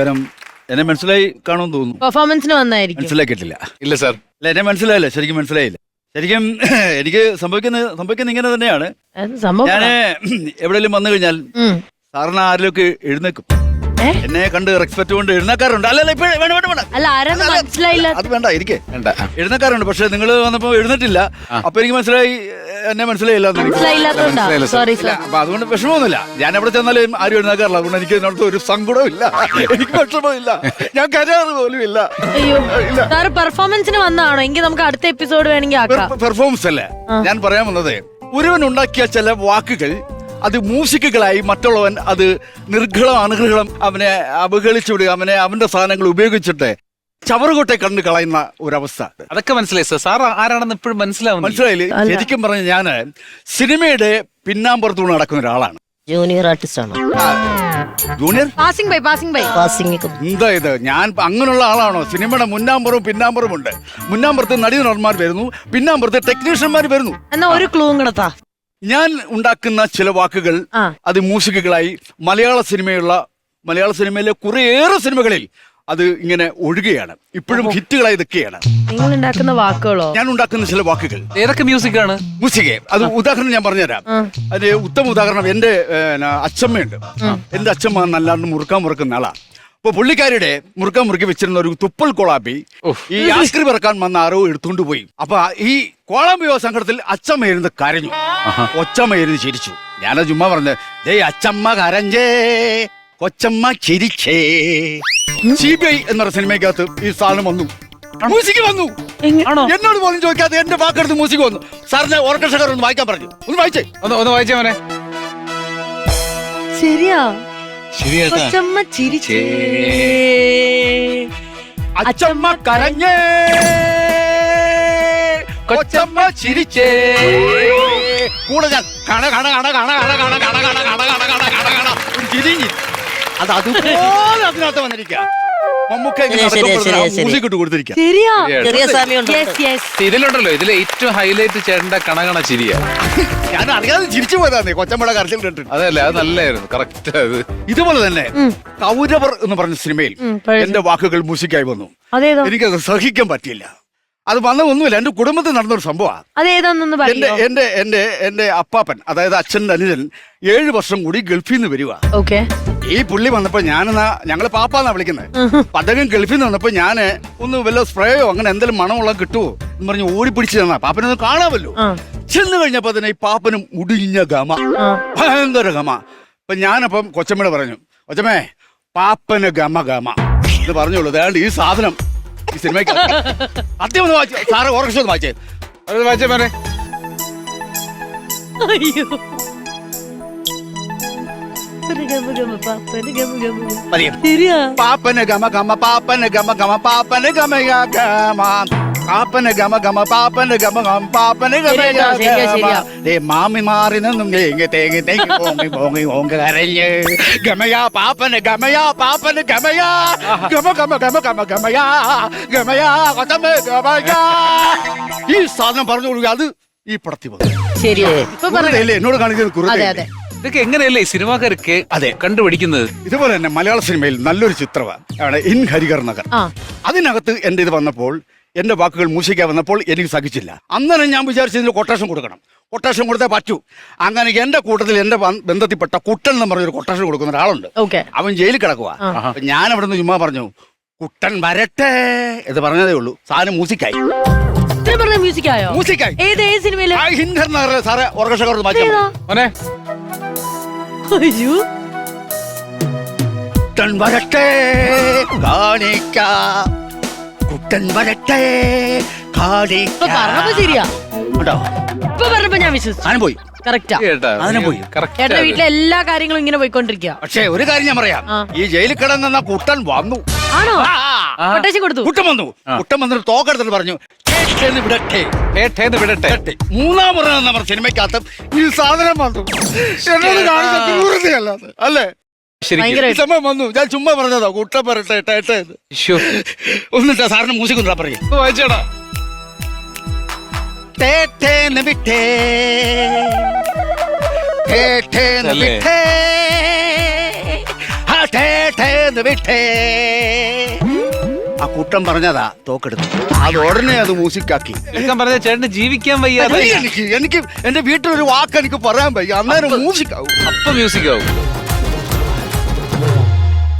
നമസ്കാരം. എന്നെ മനസ്സിലായി കാണുമെന്ന് തോന്നുന്നു. പെർഫോമൻസിന് വന്നായിരിക്കും. മനസ്സിലാക്കിയിട്ടില്ല. ഇല്ല സാർ. അല്ല എന്നെ മനസ്സിലായില്ല. ശരിക്കും മനസ്സിലായില്ല. ശരിക്കും എനിക്ക് സംഭവിക്കുന്നത് സംഭവിക്കുന്ന ഇങ്ങനെ തന്നെയാണ്. അത് സംഭവം ഞാൻ എവിടെയെങ്കിലും വന്നു കഴിഞ്ഞാൽ ഉം. സാറിന് ആരിലൊക്കെ എഴുന്നേക്കും. ഏ? എന്നെ കണ്ട് റെസ്പെക്ട് കൊണ്ട് എഴുന്നേക്കാറുണ്ട്. അല്ലല്ല ഇപ്പൊ വേണ്ട വേണ്ട വേണ്ട. അല്ല ആരാന്ന് മനസ്സിലായില്ല അത് വേണ്ട ഇരിക്കേ. വേണ്ട. എഴുന്നേക്കാറുണ്ട്. പക്ഷെ നിങ്ങൾ വന്നപ്പോ എഴുന്നേറ്റില്ല. അപ്പൊ എനിക്ക് മനസ്സിലായി എന്നെ മനസ്സിലായില്ല സോറി അപ്പൊ അതുകൊണ്ട് വിഷമമൊന്നുമില്ല. ഞാൻ എവിടെ ചെന്നാലും ആരും എഴുന്നേക്കാറില്ല അതുകൊണ്ട് എനിക്ക് ഇതിനടുത്ത് ഒരു സങ്കടവും ഇല്ല എനിക്ക് വിഷമമില്ല ഞാൻ കരാറ് പോലും ഇല്ല അയ്യോ ഇല്ല. പെർഫോമൻസിന് വന്നാണോ എങ്കിൽ നമുക്ക് അടുത്ത എപ്പിസോഡ് വേണമെങ്കിൽ ആക്കാം. പെർഫോമൻസ് അല്ലേ? ഞാൻ പറയാൻ വന്നത് ഒരുവൻ ഉണ്ടാക്കിയ ചില വാക്കുകൾ അത് മ്യൂസിക്കുകളായി മറ്റുള്ളവൻ അത് നിർഘളം അനുഗ്രഹം അവനെ അവഹേളിച്ചു വിടുക അവനെ അവന്റെ സാധനങ്ങൾ ഉപയോഗിച്ചിട്ട് ചവറുകൊട്ടെ കണ്ടു കളയുന്ന ഒരവസ്ഥ. അതൊക്കെ മനസ്സിലായി സാർ സാർ ആരാണെന്ന് ഇപ്പോഴും മനസ്സിലാവുന്നില്ല. മനസ്സിലായില്ലേ? അല്ല. ശരിക്കും പറഞ്ഞ ഞാൻ സിനിമയുടെ പിന്നാമ്പുറത്തൂടെ നടക്കുന്ന ഒരാളാണ്. ജൂനിയർ ആർട്ടിസ്റ്റ് ആണോ? Junior passing by passing by passing എന്താ ഇത്? ഞാൻ അങ്ങനെയുള്ള ആളാണോ? സിനിമയുടെ മുന്നാമ്പുറവും പിന്നാമ്പുറവും ഉണ്ട്. മുന്നാമ്പുറത്ത് നടീനടന്മാർ വരുന്നു പിന്നാമ്പുറത്ത് ടെക്നീഷ്യന്മാർ വരുന്നു. എന്നാ ഒരു ക്ലൂ കിടത്താ ഞാൻ ഉണ്ടാക്കുന്ന ചില വാക്കുകൾ ആ. അത് മ്യൂസിക്കുകളായി മലയാള സിനിമയുള്ള മലയാള സിനിമയിലെ കുറേയേറെ സിനിമകളിൽ അത് ഇങ്ങനെ ഒഴുകയാണ്. ഇപ്പോഴും ഹിറ്റുകളായി നിൽക്കുകയാണ്. നിങ്ങൾ ഉണ്ടാക്കുന്ന വാക്കുകളോ? ഞാൻ ഉണ്ടാക്കുന്ന ചില വാക്കുകൾ. ഏതൊക്കെ മ്യൂസിക് ആണ് മ്യൂസിക്. അത് ഉദാഹരണം ഞാൻ പറഞ്ഞുതരാം. അതിന്റെ ഉത്തമ ഉദാഹരണം എന്റെ അച്ഛമ്മയുണ്ട് എന്റെ അച്ഛമ്മ നല്ലാണ്ട് മുറുക്കാൻ മുറുക്കുന്ന ആളാ. അപ്പൊ പുള്ളിക്കാരിയുടെ മുറുക്കാൻ മുറുക്കി വെച്ചിരുന്ന ഒരു തുപ്പൽ കൊളാബി ഈ ഐസ്ക്രീം ഇറക്കാൻ വന്ന ആരോ എടുത്തുകൊണ്ട് പോയി. അപ്പൊ ഈ കോളാമ്പി സങ്കടത്തിൽ അച്ഛമ്മ ഇരുന്ന് കരഞ്ഞു. ഒച്ചമ്മ ഇരുന്ന് ചിരിച്ചു. ഞാനത് ചുമ്മാ പറഞ്ഞത് ദേ അച്ചമ്മ കരഞ്ഞേ കൊച്ചമ്മ ചിരിച്ചേ. സി ബി ഐ എന്ന സിനിമയ്ക്കകത്ത് ഈ സാധനം വന്നു മ്യൂസിക് വന്നു ആണോ എന്നോട് പോലും ചോദിക്കാതെ എന്റെ വാക്കെടുത്ത് മ്യൂസിക് വന്നു സാറിന് ഓർക്കസ്ട്രക്കാർ ഒന്ന് വായിക്കാൻ പറഞ്ഞു ഒന്ന് വായിച്ചേ ഒന്ന് ഒന്ന് വായിച്ചേ മോനെ ശരിയാ അച്ചമ്മ കൊച്ചമ്മ ചിരിച്ചേ അച്ചമ്മ കരഞ്ഞേ കൊച്ചമ്മ ചിരിച്ചേ കൂടെ ഞാൻ കണ കണ കണ കണ കണ കണ കണ കണ കണ കണ കണ കണ കണ ചിരിഞ്ഞി അത് അതുപോലെ അതിനകത്ത് വന്നിരിക്കുക. മമ്മൂക്ക ശരി, ശരി, ശരി, ശരി. മ്യൂസിക് ഇട്ട് കൊടുത്തിരിക്കുക. ശരിയാ? ചെറിയ സമയമുണ്ട് യെസ് യെസ് ഇതിലുണ്ടല്ലോ ഇതിലെ ഏറ്റവും ഹൈലൈറ്റ് ചേട്ടന്റെ കണകണ ചിരിയ. ഞാൻ അറിയാതെ ചിരിച്ചു പോയതാന്നേ കൊച്ചമ്പള കരച്ചിൽ കേട്ടിട്ട് അതല്ലേ അത് നല്ലായിരുന്നു കറക്റ്റ് അത് ഇതുപോലെ തന്നെ കൗരവർ എന്ന് പറഞ്ഞ സിനിമയിൽ ഉം, പഴയ എന്റെ വാക്കുകൾ മ്യൂസിക്കായി വന്നു. അതേതോ? എനിക്കത് സഹിക്കാൻ പറ്റിയില്ല. അത് വന്ന ഒന്നുമില്ല എന്റെ കുടുംബത്തിൽ നടന്നൊരു സംഭവമാണ്. അതേതാന്നൊന്ന് എന്റെ പറയോ എന്റെ എന്റെ എന്റെ അപ്പാപ്പൻ അതായത് അച്ഛൻ അനുജൻ ഏഴു വർഷം കൂടി ഗൾഫിൽ നിന്ന് വരിക ഓക്കെ ഈ പുള്ളി വന്നപ്പോ ഞാനെന്നാ ഞങ്ങൾ പാപ്പാന്നാ വിളിക്കുന്നത് അപ്പൊ അദ്ദേഹം ഗൾഫിൽ നിന്ന് വന്നപ്പോ ഞാൻ ഒന്ന് വല്ല സ്പ്രേയോ അങ്ങനെ എന്തെങ്കിലും മണമുള്ള കിട്ടുമോ എന്ന് പറഞ്ഞ് ഓടിപ്പിടിച്ച് തന്നാ പാപ്പനൊന്ന് കാണാമല്ലോ. ചെന്ന് കഴിഞ്ഞപ്പോ തന്നെ ഈ പാപ്പനും മുടിഞ്ഞ ഗമ. ഭയങ്കര ഗമ. അപ്പൊ ഞാനപ്പം കൊച്ചമ്മയോട് പറഞ്ഞു കൊച്ചമ്മേ പാപ്പന് ഗമ ഗമ. എന്ന് പറഞ്ഞോളൂ അതാണ്ട് ഈ സാധനം ഈ സിനിമയ്ക്ക്. അത്യം ഒന്ന് വായിച്ചു സാറ് ഓർക്കസ്ട്ര ഒന്ന് വായിച്ചേ. അത് വായിച്ചേ മേനെ. അയ്യോ. ഗമ ഗമ പാപ്പന് ഗമ ഗമ ഗമ. ശരിയാ? പാപ്പന് ഗമ ഗമ പാപ്പന ഗമ ഗമ പാപ്പന് ഗമയ ഗമ പാപ്പന് ഗമ ഗമ പാപ്പന് ഗമ ഗമ പാപ്പന ഗമയ ശരിയാ, ശരിയാ, ഗമ ശരിയാ. ദേ മാമി മാറി നിന്നും തേങ്ങ തേങ്ങ തേങ്ങ ഓങ്ങി ഓങ്ങി ഓങ്ക കരഞ്ഞ്. ഗമയാ പാപ്പന് ഗമയാ പാപ്പന് ഗമയാ. ഗമ ഗമ ഗമ ഗമ ഗമയാ. ഗമയാ കൊത്തമ്മ ഗമയാ. ഈ സാധനം പറഞ്ഞു കൊടുക്കുക അത് ഈ പടത്തി വന്നു. ശരിയാ. ഇപ്പൊ പറഞ്ഞു? കുറുതയല്ലേ എന്നോട് കാണിക്കുന്നത് അതെ കുറുതയല്ലേ അതെ. ഇതൊക്കെ എങ്ങനെയല്ലേ സിനിമാക്കാരൊക്കെ അതെ. കണ്ടുപിടിക്കുന്നത്? ഇതുപോലെ തന്നെ മലയാള സിനിമയിൽ നല്ലൊരു ചിത്രമാണ്. ആണ് ഇൻ ഹരികർ നഗർ. അതിനകത്ത് എന്റെ ഇത് വന്നപ്പോൾ എന്റെ വാക്കുകൾ മൂശിക്കാൻ വന്നപ്പോൾ എനിക്ക് സഹിച്ചില്ല. അന്നേരം ഞാൻ വിചാരിച്ചതിന് കൊട്ടേഷൻ കൊടുക്കണം. കൊട്ടേഷൻ കൊടുത്തേ പറ്റൂ. അങ്ങനെ എന്റെ കൂട്ടത്തിൽ എന്റെ ബന്ധത്തിൽപ്പെട്ട കുട്ടൻ എന്ന് പറഞ്ഞൊരു കൊട്ടേഷൻ കൊടുക്കുന്ന ഒരാളുണ്ട്. അവൻ ജയിലിൽ കിടക്കുക ഞാൻ അവിടെ നിന്ന് ചുമ്മാ പറഞ്ഞു കുട്ടൻ വരട്ടെ എന്ന് പറഞ്ഞതേ ഉള്ളൂ. സാധനം മൂസിക്കായി. പറഞ്ഞ മ്യൂസിക് ആയോ? മൂസിക്കായി. ഏത് ഏത് സിനിമയിലെ? ഹിന്ദർ നഗർ സാറെ മോനെ. അയ്യോ. കുട്ടൻ വരട്ടെ കാണിക്ക. കുട്ടൻ വരട്ടെ ഇപ്പൊ പറഞ്ഞപ്പോ ശരിയാ. കേട്ടോ ഇപ്പൊ പറഞ്ഞപ്പോ ഞാൻ വിശ്വസിച്ചു. പോയി. കറക്റ്റാ കേട്ടാ അതിനെ പോയി. കറക്റ്റ് ചേട്ടന്റെ വീട്ടിലെ എല്ലാ കാര്യങ്ങളും ഇങ്ങനെ പോയിക്കൊണ്ടിരിക്കുക പക്ഷേ ഒരു കാര്യം ഞാൻ പറയാം. ആ. ഈ ജയിലിൽ കിടന്ന കുട്ടൻ വന്നു. ആണോ. കൊട്ടേഷൻ കൊടുത്തു. കുട്ടൻ വന്നു. കുട്ടൻ വന്നിട്ട് തോക്കെടുത്തിട്ട് പറഞ്ഞു "കേട്ടേന്ന് വിടട്ടെ. കേട്ടേന്ന് വിടട്ടെ. വിടട്ടെ." മൂന്നാം പറഞ്ഞ സിനിമയ്ക്കകത്ത് ഈ സാധനം വന്നു എന്നോട് കാണിച്ച ക്രൂരതയല്ലാതെ അല്ലേ? ശരിക്കും. ഭയങ്കര- ഈ സമയം വന്നു. ഞാൻ ചുമ്മാ പറഞ്ഞതാ കുട്ടം പറട്ടെ ടേട്ടെ എന്ന്. ശ്ശോ. ഒന്നിട്ടാ സാറിന് മ്യൂസിക് ഒന്നാ പറയും ഇത് വായിച്ചേടാ. വിട്ടേ. ടേട്ടേന്ന് അല്ലേ? വിട്ടേ. ആ വിട്ടേ. ആ കൂട്ടം പറഞ്ഞതാ തോക്കെടുത്തു. അത് ഉടനെ അത് മൂസിക്കാക്കി. എടുക്കാൻ പറഞ്ഞ ചേട്ടന് ജീവിക്കാൻ വയ്യാതെ എനിക്ക് എനിക്ക് എന്റെ വീട്ടിലൊരു വാക്ക് എനിക്ക് പറയാൻ വയ്യ. അന്നേരം മ്യൂസിക് ആവും അപ്പൊ മ്യൂസിക് ആവും